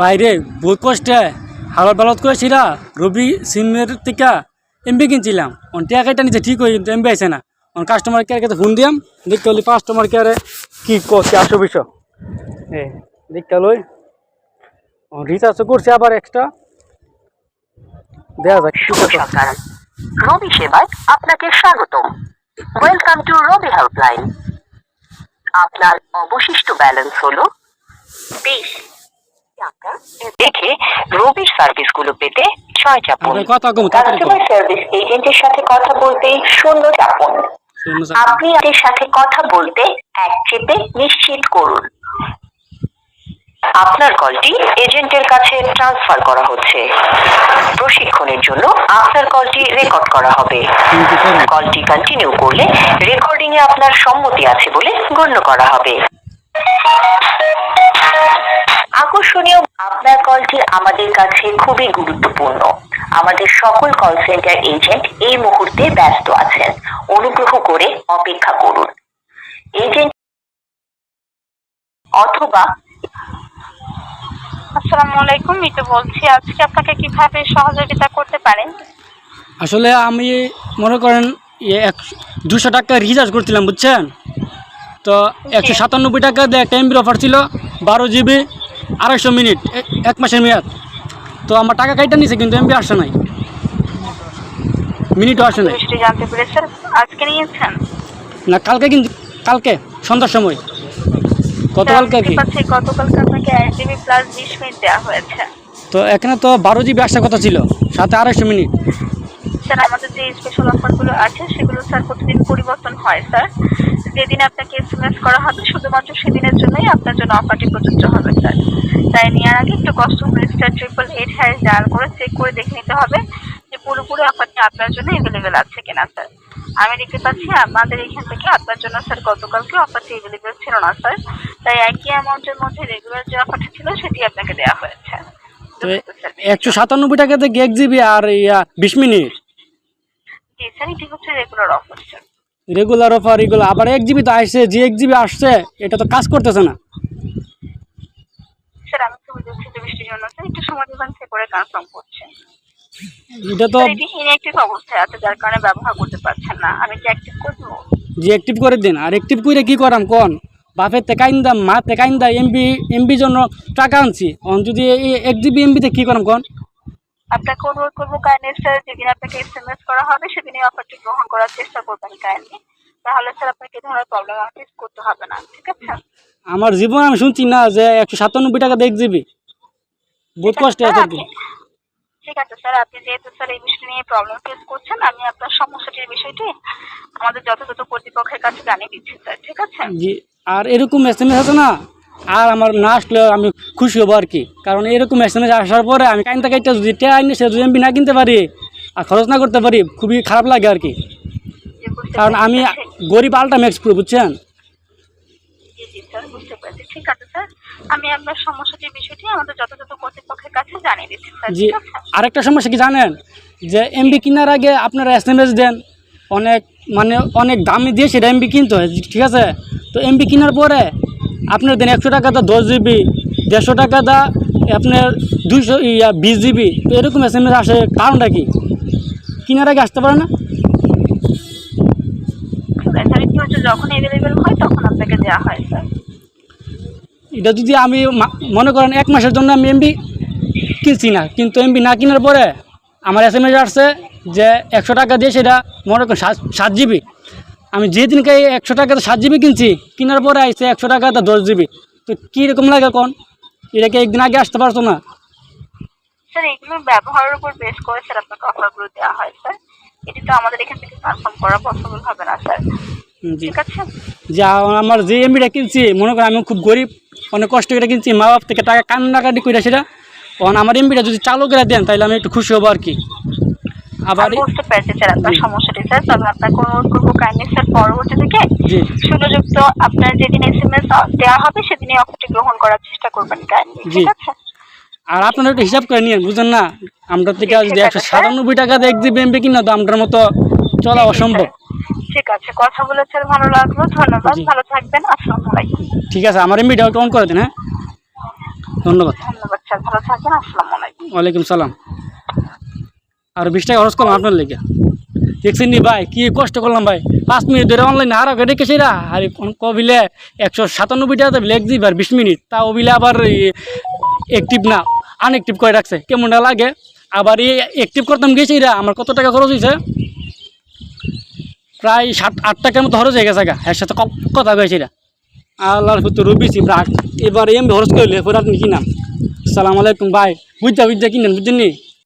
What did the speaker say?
বাইরে বহুত কষ্টে হাওয়ার বালত করেছিলা রবি সিমের থেকে এমবি কিনছিলাম। অন টাকাটা নিচে ঠিক হয়ে এমবি আছে না। অন কাস্টমার কেয়ারকে ফোন দিয়াম, দেখতে হলি কাস্টমার কেয়ারে কি করছে আশো বিশো এ, দেখতে লই। রিচার্জও করছে আবার এক্সট্রা দেওয়া যাক শুভ। সকাল রবি সেবায় আপনাকে স্বাগতম। ওয়েলকাম টু রবি হেল্পলাইন আপনার অবশিষ্ট ব্যালেন্স হলো বিশ। দেখে রবির সার্ভিসগুলো পেতে ছয় চাপুন কাস্টমার সার্ভিস এজেন্টের সাথে কথা বলতে শূন্য চাপুন আপনি এর সাথে কথা বলতে এক চেপে নিশ্চিত করুন। আপনার কলটি এজেন্টের কাছে ট্রান্সফার করা হচ্ছে। প্রশিক্ষণের জন্য আপনার কলটি রেকর্ড করা হবে। কলটি কন্টিনিউ করলে রেকর্ডিং এ আপনার সম্মতি আছে বলে গণ্য করা হবে। আকর্ষণীয়। আপনার কলটি আমাদের কাছে খুবই গুরুত্বপূর্ণ। আমাদের সকল কল সেন্টার এজেন্ট এই মুহূর্তে ব্যস্ত আছেন। অনুগ্রহ করে অপেক্ষা করুন। এজেন্ট অথবা আসসালামু আলাইকুম মিতু বলছি। আজকে আপনাকে কীভাবে সহযোগিতা করতে পারেন? আসলে আমি মনে করেন এক দুশো টাকা রিচার্জ করছিলাম বুঝছেন? তো একশো সাতানব্বই টাকা দিয়ে একটা এমবির অফার ছিল বারো জিবি আড়াইশো মিনিট এক মাসের মেয়াদ। তো আমার টাকা কাইটা নিছে কিন্তু এমবি আসে নাই। মিনিটও আসে নাই। জানতে পেরেছেন? আজকে নিয়েছেন? না কালকে কিন্তু কালকে সন্ধ্যার সময়। গতকালকে কি। দেখতে পাচ্ছি গতকালকে আপনাকে এক জিবি প্লাস বিশ মিনিট দেওয়া হয়েছে। তো এখানে তো বারো জিবি আসার কথা ছিল সাথে আড়াইশো মিনিট। স্যার আমাদের যে স্পেশাল অফারগুলো আছে সেগুলো স্যার প্রতিদিন পরিবর্তন হয় স্যার। যেদিন আপনাকে এসএমএস করা হবে শুধুমাত্র সেদিনের জন্যই আপনার জন্য অফারটি প্রযোজ্য হবে স্যার। তাই নেওয়ার আগে একটু কষ্ট করে star triple eight hash dial করে চেক করে দেখে নিতে হবে যে পুরোপুরি অফারটি আপনার জন্য অ্যাভেলেবেল আছে কিনা স্যার। আমি দেখতে পাচ্ছি আমাদের এখান থেকে আপনার জন্য স্যার গতকালকে অফারটি অ্যাভেলেবেল ছিল না স্যার। তাই একই অ্যামাউন্টের মধ্যে রেগুলার যে অফারটি ছিল সেটি আপনাকে দেওয়া হয়েছে। তো একশো সাতানব্বই টাকাতে এক জিবি আর ইয়া বিশ মিনিট। জি এটি হচ্ছে রেগুলার অফার রেগুলার অফার এগুলো আবার এক জিবি তো আসছে যে এক জিবি আসছে এটা তো কাজ করতেছে না। স্যার আমি বৃষ্টির জন্য স্যার একটু সময় দিবেন সে করে কনফার্ম করছেন এটা তো স্যার এটি ইনঅ্যাক্টিভ অবস্থায় আছে যার কারণে ব্যবহার করতে পারছেন না। আমি কি অ্যাক্টিভ করে দেবো যে অ্যাক্টিভ করে দিন। আর অ্যাক্টিভ করে কি করাম কোন? বাপের তেকাইন দাম মা তেকাইন দা এমবি এমবি জন্য টাকা আনছি। অন যদি এক জিবি এমবিতে কি করাম কোন? আপনাকে অনুরোধ করব কাইন্ডলি স্যার যেদিন আপনাকে এস এম এস করা হবে সেদিনই অফারটি গ্রহণ করার চেষ্টা করবেন কাইন্ডলি তাহলে স্যার আপনাকে ধরনের প্রবলেম ফেস করতে হবে না ঠিক আছে? আমার জীবন আমি শুনছি না যে একশো সাতানব্বই টাকা এক জিবি বহুত কষ্ট আছে আর ঠিক আছে স্যার আপনি যেহেতু স্যার এই বিষয়টি নিয়ে প্রবলেম ফেস করছেন আমি আপনার সমস্যাটির বিষয়টি আমাদের যথাযথ কর্তৃপক্ষের কাছে জানিয়ে দিচ্ছি স্যার ঠিক আছে? জি আর এরকম এস এম এস আছে না? আর আমার না আসলে আমি খুশি হব আর কি। কারণ এরকম এস এম এস আসার পরে আমি কাইনটা কাইটা যদি টে আইনি সে যদি এমবি না কিনতে পারি আর খরচ না করতে পারি খুবই খারাপ লাগে আর কি। কারণ আমি গরিব আলটা ম্যাক্স পুরো বুঝছেন? জি আরেকটা সমস্যা কি জানেন? যে এমবি কেনার আগে আপনারা এস এম এস দেন। অনেক মানে অনেক দামি দিয়ে সেটা এমবি কিনতে হয় ঠিক আছে? তো এমবি কেনার পরে আপনার দেন একশো টাকা দা দশ জিবি, দেড়শো টাকা দা আপনার দুইশো, ইয়া, বিশ জিবি। তো এরকম এস এম এস আসে, কারণটা কি? কিনার আগে আসতে পারে না? আপনাকে দেওয়া হয় স্যার এটা যদি আমি মনে করেন এক মাসের জন্য আমি এমবি কিনছি না, কিন্তু এমবি না কেনার পরে আমার এস এম এস আসছে যে একশো টাকা দিয়ে সেটা মনে করেন সাত সাত জিবি। আমি যেদিনকে একশো টাকাতে সাত জিবি কিনছি কেনার পরে আসছে একশো টাকাতে দশ জিবি। তো কীরকম লাগে কোন? এটাকে একদিন আগে আসতে পারতো না? স্যার এগুলো ব্যবহারের উপর বেস করে স্যার আপনাকে অফারগুলো দেওয়া হয় স্যার। এটি তো আমাদের এখান থেকে কনফার্ম করা পসিবল হবে না স্যার। ঠিক আছে? যে আমার যে এমবিটা কিনছি মনে করেন আমি খুব গরিব অনেক কষ্ট করে কিনছি মা বাপ থেকে টাকা কান্নাকাটি করে সেটা। তখন আমার এমবিটা যদি চালু করে দেন তাহলে আমি একটু খুশি হব আর কি। আবার বুঝতে পেরেছি স্যার আপনার সমস্যাটি স্যার তবে আপনাকে অনুরোধ করব কাইন্ডলি স্যার পরবর্তী থেকে আপনার যেদিন এস এম এস দেওয়া হবে সেদিনই অফারটি গ্রহণ করার চেষ্টা করবেন কাইন্ডলি। ঠিক আছে? আর আপনারা একটু হিসাব করে নিন না? আমরা থেকে যদি একশো সাতানব্বই টাকা দিয়ে এমবি কিনা তো আমরার মতো চলা অসম্ভব। ঠিক আছে কথা বলে স্যার ভালো লাগল ধন্যবাদ ভালো থাকবেন আসসালামু আলাইকুম। ঠিক আছে আমার এমবিটা অন করে দিন হ্যাঁ? ধন্যবাদ। ধন্যবাদ স্যার ভালো ভালো থাকেন আসসালামু আলাইকুম। ওয়ালাইকুম সালাম। আর বিশ টাকা খরচ করলাম আপনার লেগে। দেখছেন নি ভাই, কি কষ্ট করলাম ভাই। পাঁচ মিনিট ধরে অনলাইনে হারা কেটে কেসিরা আর কবিলে একশো সাতানব্বই টাকা লেগ আর বিশ মিনিট। তা ওবিলে আবার অ্যাক্টিভ না আনএক্টিভ করে রাখছে। কেমনটা লাগে? আবার এই অ্যাক্টিভ করতাম গেছি গেছিরা আমার কত টাকা খরচ হয়েছে? প্রায় সাত, আট টাকার মতো খরচ হয়ে গেছে গা। এর সাথে কথা কয়েছিরা আল্লাহর পুত্র রবিছি এবার এম খরচ করলে এরপর আপনি কিনাম সালাম আলাইকুম ভাই। বুঝতে বুঝতে কিনেন বুঝছেন নি